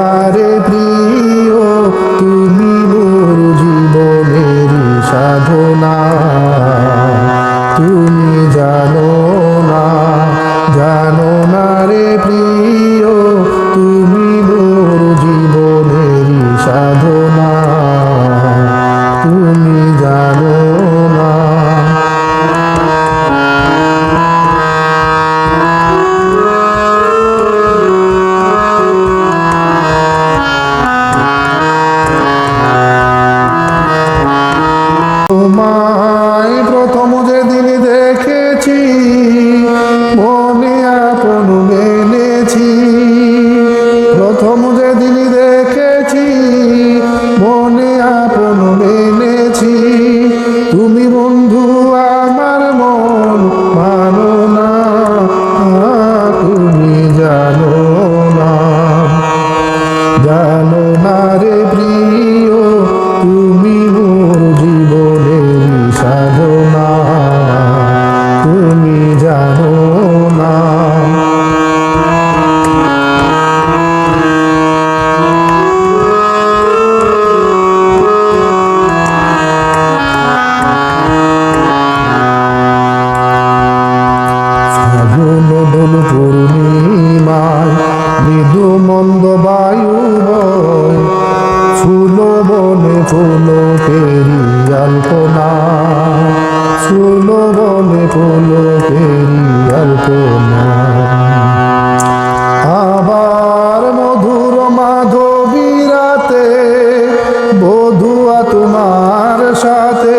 তোমার প্রিয় তুমি মোর জীবনের সাধনা। তুমি করেছি বনে ফুল ফেরি আলপনা। ফুল বনে ফুল ফেরি আলপনা। আবার মধুর মাধবী রাতে, বধুয়া তোমার সাথে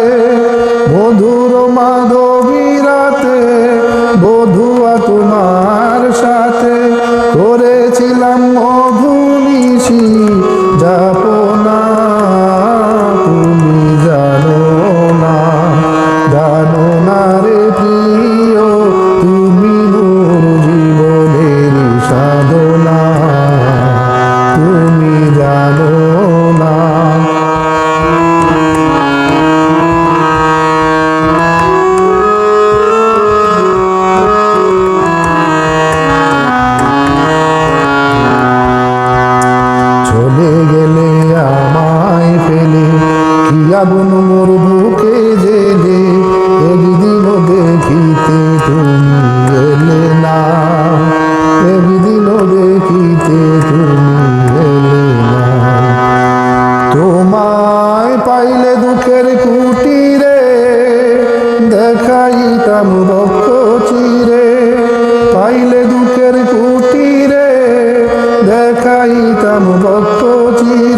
আগুন মোর বুকে জেলে, একদিন দেখিতে তুমি এলে না। একদিন দেখিতে তুমি এলে না। তোমায় পাইলে দুঃখের কুটিরে দেখাইতাম বক্ষ চিরে। পাইলে দুঃখের কুটিরে দেখাইতাম বক্ষ চিরে।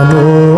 মানুষ